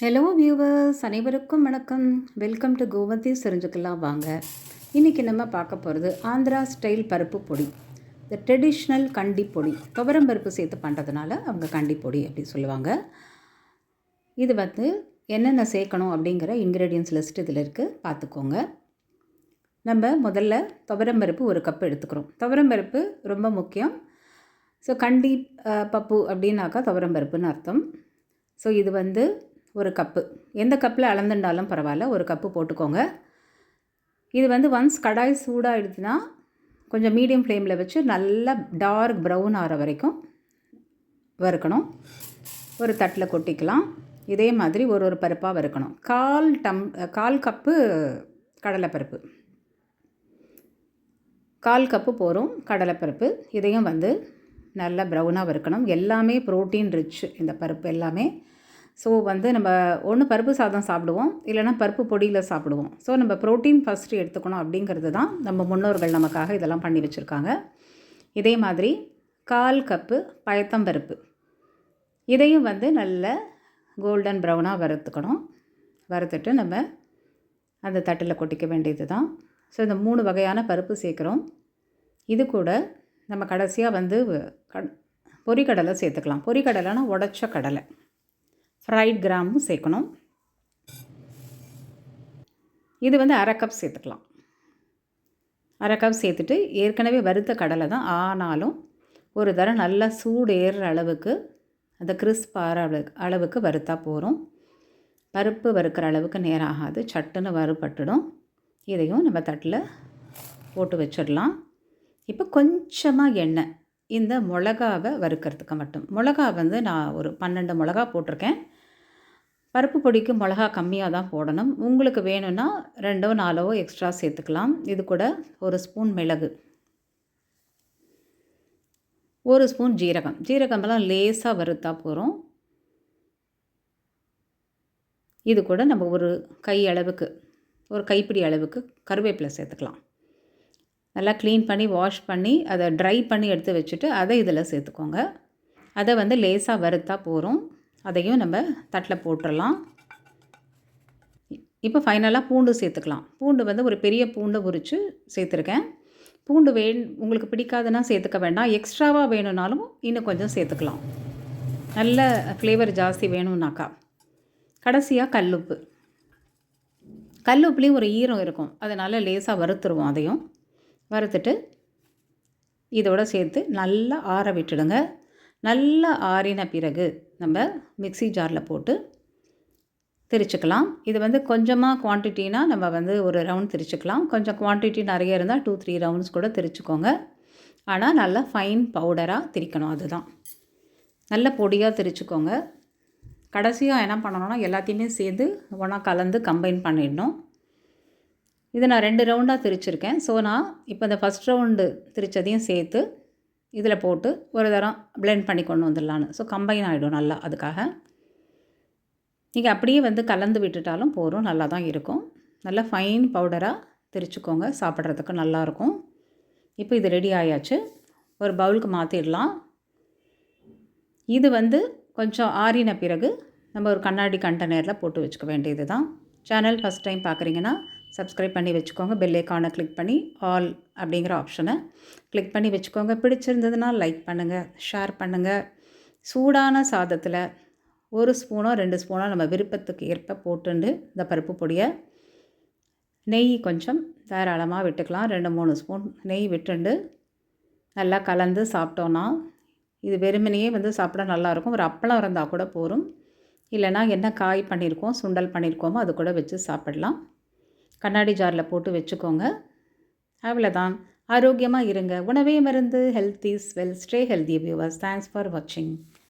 Hello viewers அனைவருக்கும் வணக்கம். Welcome to கோவந்தி தெரிஞ்சுக்கலாம் வாங்க. இன்றைக்கி நம்ம பார்க்க போகிறது ஆந்திரா ஸ்டைல் பருப்பு பொடி. இந்த ட்ரெடிஷ்னல் கண்டி பொடி. துவரம் பருப்பு சேர்த்து பண்ணுறதுனால அவங்க கண்டி பொடி அப்படின்னு சொல்லுவாங்க. இது வந்து என்னென்ன சேர்க்கணும் அப்படிங்கிற இன்க்ரீடியன்ஸ் லிஸ்ட் இதில் இருக்குது பார்த்துக்கோங்க. நம்ம முதல்ல துவரம் பருப்பு ஒரு கப் எடுத்துக்கிறோம். துவரம் பருப்பு ரொம்ப முக்கியம். ஸோ கண்டி பப்பு அப்படின்னாக்கா துவரம் பருப்புன்னு அர்த்தம். ஸோ இது வந்து ஒரு கப்பு. எந்த கப்பில் அளந்துண்டாலும் பரவாயில்ல ஒரு கப்பு போட்டுக்கோங்க. இது வந்து ஒன்ஸ் கடாய் சூடாகிடுச்சுன்னா கொஞ்சம் மீடியம் ஃப்ளேமில் வச்சு நல்லா டார்க் ப்ரௌன் ஆகிற வரைக்கும் வறுக்கணும். ஒரு தட்டில் கொட்டிக்கலாம். இதே மாதிரி ஒரு ஒரு பருப்பாக வறுக்கணும். கால் டம் கால் கப்பு கடலைப்பருப்பு. கால் கப்பு போகிறோம் கடலைப்பருப்பு. இதையும் வந்து நல்லா ப்ரௌனாக வறுக்கணும். எல்லாமே ப்ரோட்டீன் ரிச் இந்த பருப்பு எல்லாமே. ஸோ வந்து நம்ம ஒன்று பருப்பு சாதம் சாப்பிடுவோம் இல்லைன்னா பருப்பு பொடியில் சாப்பிடுவோம். ஸோ நம்ம ப்ரோட்டீன் ஃபஸ்ட்டு எடுத்துக்கணும் அப்படிங்கிறது தான் நம்ம முன்னோர்கள் நமக்காக இதெல்லாம் பண்ணி வச்சுருக்காங்க. இதே மாதிரி கால் கப்பு பயத்தம்பருப்பு இதையும் வந்து நல்ல கோல்டன் ப்ரௌனாக வறுத்துக்கணும். வறுத்துட்டு நம்ம அந்த தட்டில் கொட்டிக்க வேண்டியது தான் ஸோ இந்த மூணு வகையான பருப்பு சேர்க்குறோம். இது கூட நம்ம கடைசியாக வந்து க பொரிக்கடலை சேர்த்துக்கலாம். பொரிக்கடலைனா உடச்ச கடலை. ஃப்ரைட் கிராமும் சேர்க்கணும். இது வந்து அரை கப் சேர்த்துக்கலாம். அரை கப் சேர்த்துட்டு ஏற்கனவே வறுத்த கடலை தான் ஆனாலும் ஒரு தரம் நல்லா சூடு ஏறுற அளவுக்கு அந்த கிறிஸ்ப் ஆகிற அளவு அளவுக்கு வறுத்தா போகிறோம் பருப்பு வறுக்கிற அளவுக்கு நேரம் ஆகாது. சட்டுன்னு வறுபட்டுடும். இதையும் நம்ம தட்டில் போட்டு வச்சிடலாம். இப்போ கொஞ்சமாக எண்ணெய். இந்த மிளகாவை வறுக்கிறதுக்கு மட்டும். மிளகா வந்து நான் ஒரு பன்னெண்டு மிளகா போட்டிருக்கேன். பருப்பு பொடிக்கு மிளகா கம்மியாக தான் போடணும். உங்களுக்கு வேணும்னா ரெண்டோ நாலோ எக்ஸ்ட்ரா சேர்த்துக்கலாம். இது கூட ஒரு ஸ்பூன் மிளகு. ஒரு ஸ்பூன் ஜீரகம். ஜீரகமெல்லாம் லேசாக வறுத்தா போகிறோம் இது கூட நம்ம ஒரு கை அளவுக்கு ஒரு கைப்பிடி அளவுக்கு கருவேப்பிலை சேர்த்துக்கலாம். நல்லா க்ளீன் பண்ணி வாஷ் பண்ணி அதை ட்ரை பண்ணி எடுத்து வச்சுட்டு அதை இதில் சேர்த்துக்கோங்க. அதை வந்து லேசாக வறுத்தா போகிறோம் அதையும் நம்ம தட்டில் போட்டுடலாம் இப்போ ஃபைனலாக பூண்டு சேர்த்துக்கலாம். பூண்டு வந்து ஒரு பெரிய பூண்டை உரித்து சேர்த்துருக்கேன். பூண்டு வே உங்களுக்கு பிடிக்காதுன்னா சேர்த்துக்க வேண்டாம். எக்ஸ்ட்ராவாக வேணும்னாலும் இன்னும் கொஞ்சம் சேர்த்துக்கலாம். நல்ல ஃப்ளேவர் ஜாஸ்தி வேணும்னாக்கா. கடைசியாக கல்லுப்பு. கல்லுப்புலேயும் ஒரு ஈரம் இருக்கும். அதனால் லேசாக வறுத்துருவோம் அதையும். வறுத்துட்டு இதோட சேர்த்து நல்லா ஆற விட்டுடுங்க. நல்லா ஆறின பிறகு நம்ம மிக்ஸி ஜாரில் போட்டு திரிச்சுக்கலாம். இது வந்து கொஞ்சமாக குவான்டிட்டினா நம்ம வந்து ஒரு ரவுண்ட் திரிச்சுக்கலாம். கொஞ்சம் குவான்டிட்டி நிறைய இருந்தால் டூ த்ரீ ரவுண்ட்ஸ் கூட திரிச்சுக்கோங்க. ஆனால் நல்லா ஃபைன் பவுடராக திரிக்கணும். அதுதான். நல்ல பொடியாக திரிச்சுக்கோங்க. கடைசியாக என்ன பண்ணணும்னா எல்லாத்தையுமே சேர்ந்து ஒன்றா கலந்து கம்பைன் பண்ணிடணும். இது நான் ரெண்டு ரவுண்டாக திரிச்சிருக்கேன். ஸோ நான் இப்போ இந்த ஃபஸ்ட் ரவுண்டு திரிச்சதையும் சேர்த்து இதில் போட்டு ஒரு தரம் பிளெண்ட் பண்ணி கொண்டு வந்துடலான்னு. ஸோ கம்பைன் ஆகிடும் நல்லா அதுக்காக. நீங்கள் அப்படியே வந்து கலந்து விட்டுட்டாலும் போகிறோம் நல்லா தான் இருக்கும். நல்லா ஃபைன் பவுடராக திரிச்சுக்கோங்க சாப்பிட்றதுக்கு நல்லாயிருக்கும். இப்போ இது ரெடி ஆயாச்சு. ஒரு பவுலுக்கு மாற்றிடலாம் இது வந்து கொஞ்சம் ஆறின பிறகு நம்ம ஒரு கண்ணாடி கண்டெய்னரில் போட்டு வச்சுக்க வேண்டியது தான் சேனல் ஃபஸ்ட் டைம் பார்க்குறீங்கன்னா சப்ஸ்கிரைப் பண்ணி வச்சுக்கோங்க. பெல்லைக்கானை கிளிக் பண்ணி ஆல் அப்படிங்கிற ஆப்ஷனை கிளிக் பண்ணி வச்சுக்கோங்க. பிடிச்சிருந்ததுன்னா லைக் பண்ணுங்கள் ஷேர் பண்ணுங்கள் சூடான சாதத்தில் ஒரு ஸ்பூனோ ரெண்டு ஸ்பூனோ நம்ம விருப்பத்துக்கு ஏற்ப போட்டுண்டு இந்த பருப்பு பொடியை நெய் கொஞ்சம் தாராளமாக விட்டுக்கலாம். ரெண்டு மூணு ஸ்பூன் நெய் விட்டுண்டு நல்லா கலந்து சாப்பிட்டோன்னா இது வெறுமனையே வந்து சாப்பிட நல்லாயிருக்கும் ஒரு அப்பளம் இருந்தால் கூட போகும் இல்லைன்னா என்ன காய் பண்ணியிருக்கோம் சுண்டல் பண்ணியிருக்கோமோ அது கூட வச்சு சாப்பிடலாம். கண்ணாடி ஜாரில் போட்டு வச்சுக்கோங்க. அவ்வளோதான் ஆரோக்கியமாக இருங்க. உணவே மருந்து health is wealth stay healthy viewers thanks for வாட்சிங்